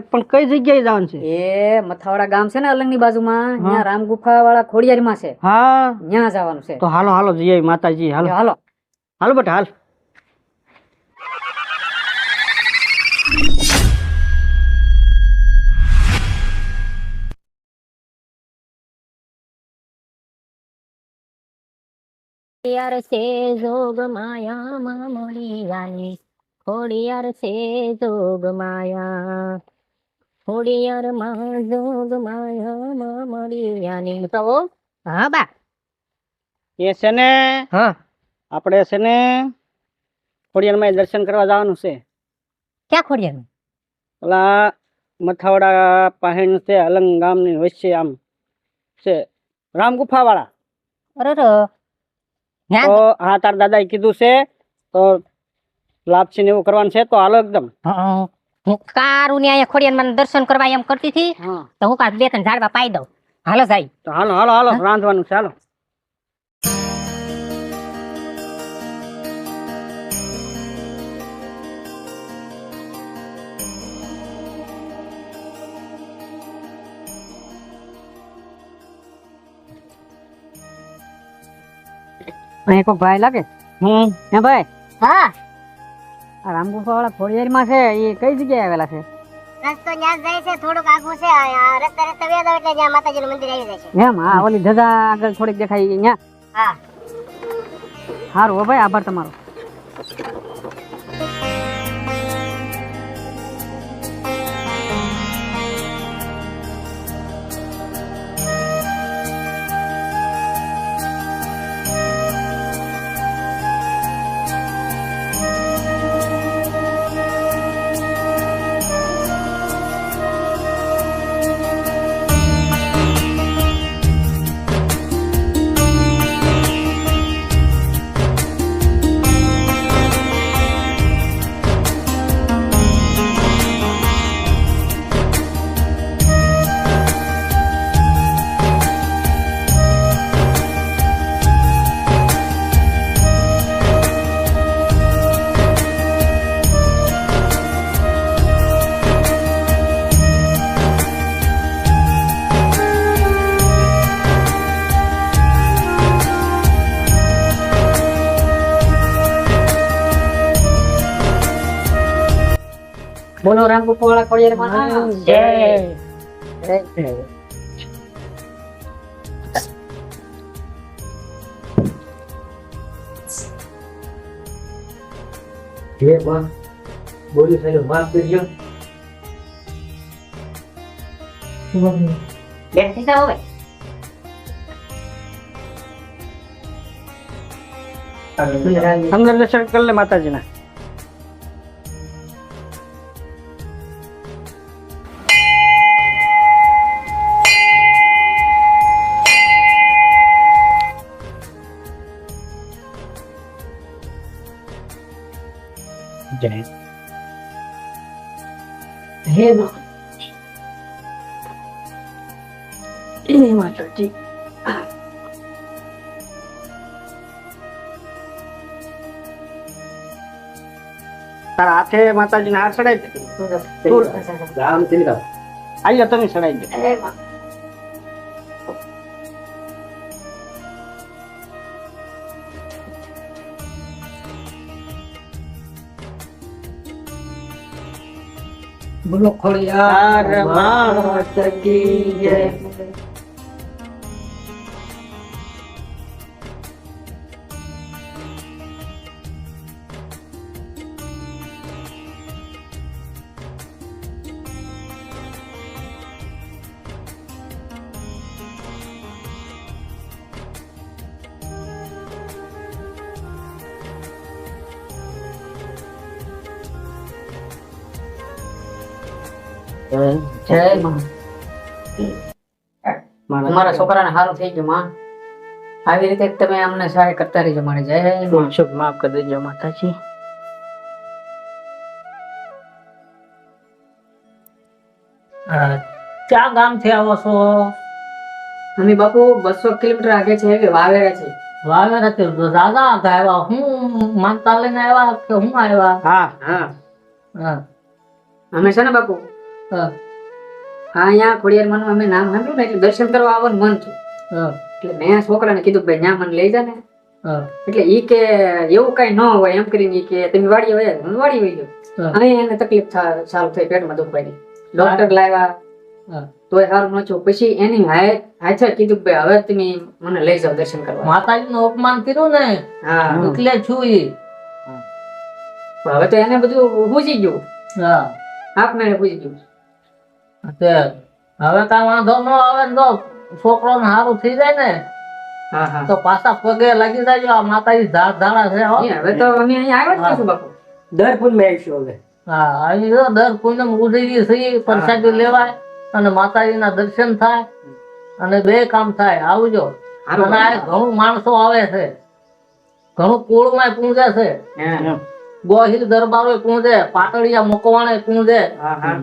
પણ કઈ જગ્યાએ જવાનું છે? એ મથાવાડા ગામ છે ને અલંગની બાજુમાં. ત્યાં રામ ગુફા વાળા ખોડિયારીમાં છે. હા. ત્યાં જવાનું છે. તો હાલો હાલો જઈએ માતાજી હાલો. હાલો. હાલો બટ હાલ. ખોડિયાર છે જોગ માયામાં વાલી ખોડિયાર છે જોગ માયા. ખોડિયાર માં જોગ માયામાં મળિયાની પ્રભુ હા બા. એ છે ને હા. આપણે છે ને ખોડિયારમાં દર્શન કરવા જવાનું છે. ક્યાં ખોડિયાર પેલા મથાવડા પાહેણ છે અલંગ ગામની વચ્ચે આમ છે રામ ગુફા વાળા અરે તો હા તાર દાદાએ કીધું છે તો લાપસી ને એવું કરવાનું છે તો હાલો એકદમ. હં. હું કારું ને અહીંયા માં દર્શન કરવા એમ કરતી હતી હા. તો હું કાંઈ બે ત્રણ ઝાડવા પાઈ દઉં. હાલો સાહેબ તો હાલો હાલો હાલો રાંધવાનું છે અહીં કોઈ ભાઈ લાગે? હમ. હે ભાઈ? હા. આ રામ વાળા ખોડિયારીમાં છે એ કઈ જગ્યાએ આવેલા છે? રસ્તો જ્યાં જાય છે થોડુંક આગું છે આ રસ્તા રસ્તા વ્યા જાવ એટલે જ્યાં માતાજીનું મંદિર આવી જાય છે. એમ? હા ઓલી ધજા આગળ થોડીક દેખાય અહીંયા? હા. સારું હો ભાઈ આભાર તમારો. બોલો રામ ગુફા વાળા ખોડિયારીમાં જય હે માં બોલી સાહેબ માફ કરજો બેઠી જાઓ હવે અંદર દર્શન કરી લે માતાજીના એ માતાજી તારા હાથે માતાજીને હાર દે રામ તિલકા આલ્યો તમે ચડાવી દે બોલો ખોડિયાર જય. જય માં તમારા છોકરાને સારું થઈ ગયું માં. આવી રીતે તમે અમને સહાય કરતા રહેજો મારી. જય શુભ માફ કરી દેજો માતાજી. ક્યાં ગામથી આવો છો? અમે બાપુ બસો કિલોમીટર આગે છે વાવેરા છે. વાવેરા થી દાદા આવ્યા. હું માનતા લઈને આવ્યા કે હું આવ્યા? હા. હા. અમે છે ને બાપુ હા. અહીંયા ખોડિયાર માનું અમે નામ સાંભળ્યું ને એટલે દર્શન કરવા આવવાનું મન થયું. એટલે મેં છોકરાને કીધું ભાઈ ન્યા મને લઈ જા ને. એટલે ઈ કે એવું કઈ ન હોય એમ કરીને કે તમે વાડી હોય હું વાડી હોય ગયો. અહીં એને તકલીફ ચાલુ થઈ પેટમાં દુખવાની ડોક્ટર લાવ્યા. તોય સારું ન થયું. પછી એની હાય હાથે કીધું કે ભાઈ હવે તમે મને લઈ જાઓ દર્શન કરવા. માતાજીનું અપમાન કર્યું ને. હા. એટલે છું ઈ. હવે તો એને બધું પૂછી ગયું. હા. આપ મેળે પૂછી ગયું. હવે કઈ વાંધો ન આવે ને તો છોકરો ને સારું થઈ જાય ને હા હા. તો પાછા પગે લાગી જાય આ માતાજી ધાર ધારા છે હવે તો અમે અહીંયા આવ્યા જ બાપુ. દર પૂનમે આવીશું હવે. હા અહીં જો દર પૂનમ ઉદયની થઈ પ્રસાદી લેવાય અને માતાજીના દર્શન થાય અને બે કામ થાય. આવજો. અને ઘણું માણસો આવે છે. ઘણું કુળમાં પૂંજે છે. હા. ગોહિલ દરબારો પૂંજે પાટડિયા મકવાણે પૂંજે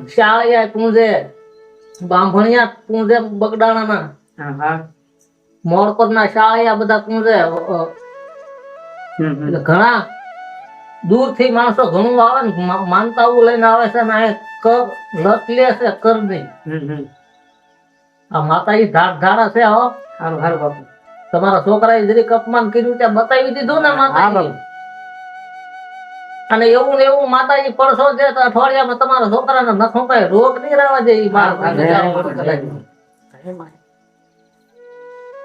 શાળિયા પૂંજે બાંભણિયા પૂંજે બગડાણાના મોરકોટના શાળિયા બધા પૂંજે. ઘણા દૂરથી માણસો ઘણું આવે ને માનતાવું લઈને આવે છે ને આ કર લત લે છે કરની. હમ, આ આ માતાજી ધાર ધારા છે હો. હારું હારું બાપુ. તમારા છોકરાએ જરીક અપમાન કર્યું ત્યાં બતાવી દીધું ને માતાજી અને એવું ને એવું માતાજી પરસો છે તો અઠવાડિયામાં તમારા છોકરાને નખો કઈ રોગ નહીં રહેવા દે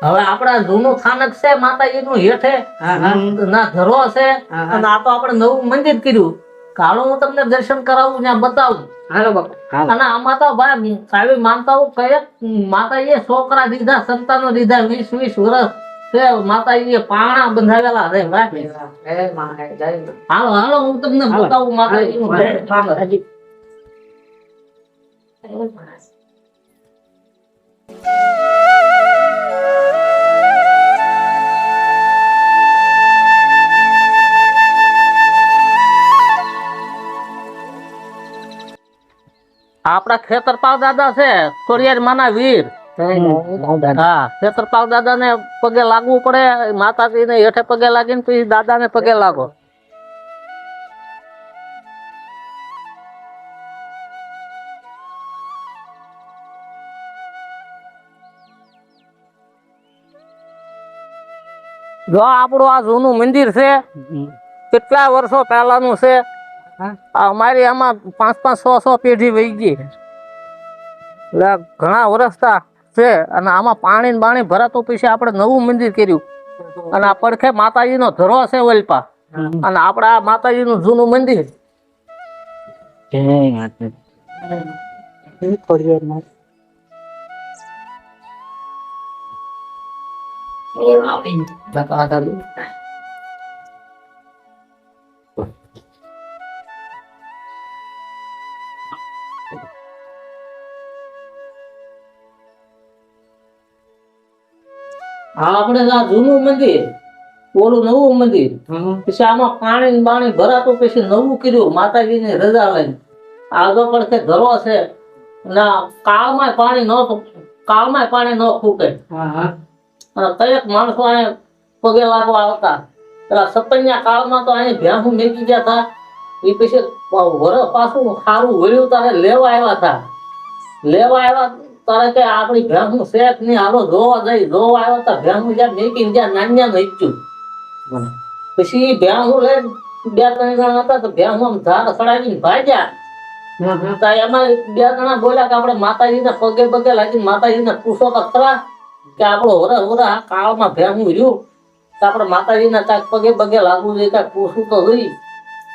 હવે આપડા જૂનું સ્થાનક છે માતાજીનું હેઠે. હા હા. ના ધરો છે. અને આ તો આપણે નવું મંદિર કર્યું. કાળો હું તમને દર્શન કરાવું ત્યાં બતાવું. હાલો બાપુ અને આમાં તો ભાઈ આવી માનતાઓ કઈ માતાજીએ છોકરા દીધા સંતાનો દીધા વીસ વીસ વર્ષ. છે ખેતર પાણા બંધાવેલા છે. હાલો હાલો હું તમને બતાવું ખેતરપાલ દાદા છે કોરિયાર માના વીર. હા ખેતરપાલ દાદા. ને પગે લાગવું પડે માતાજી ને હેઠે પગે લાગીને પછી દાદા ને પગે લાગો. જો આપણું આ જૂનું મંદિર છે કેટલા વર્ષો પહેલાનું છે? આ અમારી આમાં પાંચ પાંચ સો સો પેઢી વહી ગઈ. એટલે ઘણા વર્ષતા છે. અને આમાં પાણી ને બાણી ભરાતું પછી આપણે નવું મંદિર કર્યું. અને આ પડખે માતાજીનો ધરો છે વલ્પા. અને આપણા આ માતાજીનું જૂનું મંદિર. Thank દાદુ આપણે આ જૂનું મંદિર ઓલું નવું મંદિર. પછી આમાં પાણી બાણી ભરાતું પછી નવું કર્યું માતાજીની રજા લઈને. આગળ પડખે ધરો છે. ના કાળમાં પાણી ન કાળમાં પાણી ન ફૂકે. અને કયેક માણસો અહીંયા પગે લાગવા આવતા. પેલા સપન્યા કાળમાં તો અહીંયા ભેહું મેકી ગયા હતા એ પછી વરસ પાછું સારું વળ્યું તારે લેવા આવ્યા હતા લેવા આવ્યા તારે કે આપણી ભેહું શેક નહીં હાલો જોવા જઈ જોવા આવ્યો તો ભેહું જ્યાં મેકી જ્યાં નાન્યા મેચ્યું પછી એ ભેહું બે ત્રણ જણા હતા તો ભેહું આમ ધાર સડાવીને ભાગ્યા. તો એમાં બે જણા બોલ્યા કે આપણે માતાજીને પગે પગે લાગીને માતાજીને પૂછો તો ખરા કે આપણો હોરે હોરે આ કાળમાં ભેગું રહ્યું. તો આપણે માતાજીને કાંઈક પગે પગે લાગવું જોઈએ કાંઈક પૂછવું તો હોય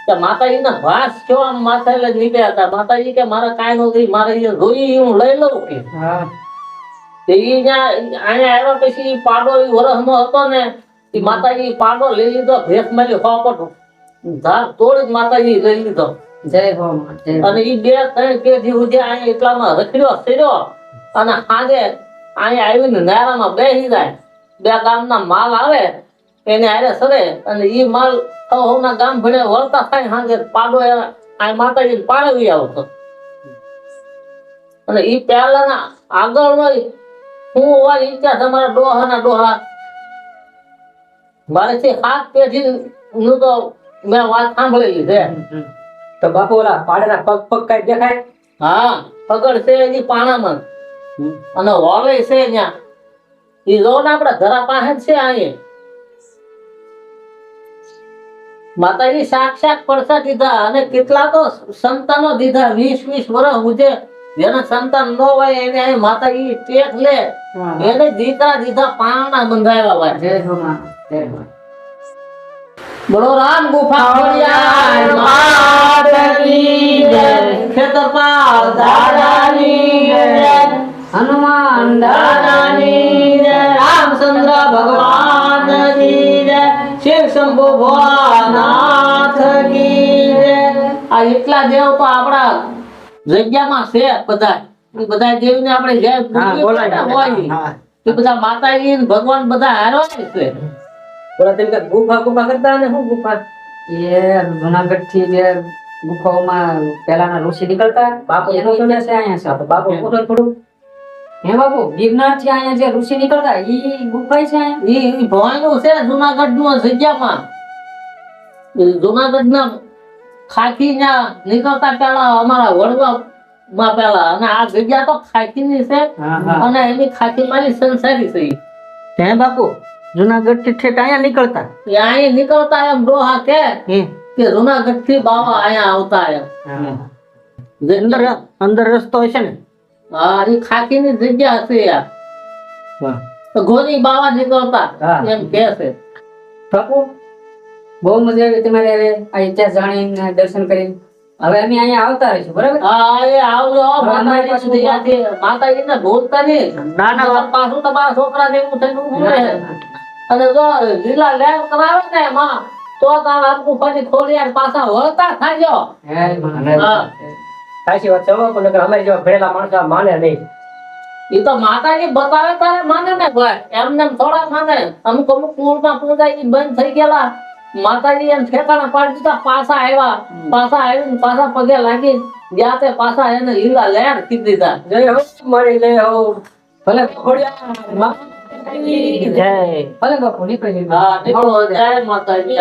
કે માતાજીના ભાસ કેવા માથે એટલે નીકળ્યા હતા. માતાજી કે મારે કાંઈ નથી મારે એ જોઈ હું લઈ લઉં કે? તે અહીંયા આવ્યા પછી પાડો વરસ નો હતો ને એ માતાજી પાડો લઈ લીધો ભેસ મળી હોપટ ધાર તોડી જ માતાજી લઈ લીધો. અને એ બે ત્રણ પેઢી સુધી અહીંયા એટલામાં રખડ્યો ફર્યો અને આજે અહીંયા આવીને નારામાં બેસી જાય. બે ગામના માલ આવે એને આરે સરે અને ઈ માલ સૌના ગામ ભણે વળતા થાય હાંગે પાડો આ માતાજી પાડવી આવતો. અને ઈ પહેલાના આગળ હું હોવાની ઈચ્છા છે ડોહાના ડોહા. મારેથી હાથ પેઢી નું તો મેં વાત સાંભળેલી છે. તો બાપુ ઓલા પાડેના પગ પગ કઈ દેખાય? હા પગડ છે એની પાણામાં. અને હોલે છે ત્યાં એ જો ને આપડા ધરા પાસે છે અહીંયા. માતાજી સાક્ષાત પડસા દીધા અને કેટલા તો સંતાનો દીધા. વીસ વીસ વર્ષ ઉજે. જેને સંતાન ન હોય એને માતાજી ટેક લે. એને દીકરા દીધા પાણા બંધાવ્યા હોય. બોલો રામ ગુફા ખેતરપાલ દાદાની હનુમાન દાદાની રામચંદ્ર ભગવાન શિવ શંભુ ભોળાનાથ આ એટલા દેવ તો આપણા જગ્યામાં છે બધા. એ બધા દેવને આપણે જય બોલાય હોય બધા માતાજી ભગવાન બધા હારવા છે. બોલા તેમ કે ગુફા ગુફા કરતા ને શું ગુફા? એ જુનાગઢથી જે ગુફાઓમાં પેલાના ઋષિ નીકળતા બાપુ એનો છે? અહીંયા છે બાપુ પૂછો થોડું? હે બાપુ ગિરનારથી અહીંયા જે ઋષિ નીકળતા ઈ ગુફા છે ઈ ભોયનું છે જુનાગઢનું જગ્યામાં. જુનાગઢ ના ના નીકળતા પેલા અમારા વડવા માં પેલા અને આ જગ્યા તો ખાકી ની છે. હા હા. અને એની ખાકી મારી સંસારી છે હે બાપુ જુનાગઢથી ઠેઠ અહીંયા નીકળતા? અહીંયા નીકળતા એમ ડોહા કે કે જુનાગઢથી બાવા અહીંયા આવતા એમ. અંદર અંદર રસ્તો હશે ને? હા એ ની જગ્યા છે યાર. ગોરી બાવા નીકળતા એમ કે છે. બાપુ બહુ મજા આવી તમારે આ ઇતિહાસ જાણીને દર્શન કરીને. હવે અમે અહીંયા આવતા રહીશું બરાબર? હા એ આવજો માતાજી પાસે દયાથી માતાજીને ભૂલતા નહીં ના ના. પાછું તમારા છોકરા જેવું થઈને ઊભું અને જો લીલા લેવ કરાવે ને એમાં તો તાર આખું ફરી ખોલી અને પાછા વળતા થાજો. સાચી વાત છે નકર અમારી જેવા ભણેલા માણસો માને નહીં. એ તો માતાજી બતાવે તારે માને ને ભાઈ. એમને એમ થોડા માને. અમુક અમુક કુળમાં પૂજા ઈ બંધ થઈ ગયેલા. માતાજી એમ ઠેકાણા પાડી દીધા પાછા આવ્યા. પાછા આવીને પાછા પગે લાગી. જ્યાં તે પાછા એને લીલા લહેર કીધી દીધા. જય હો મારી લે હો. ભલે ખોડિયાર જય. ભલે બાપુ નીકળી હા નીકળો. જય માતાજી.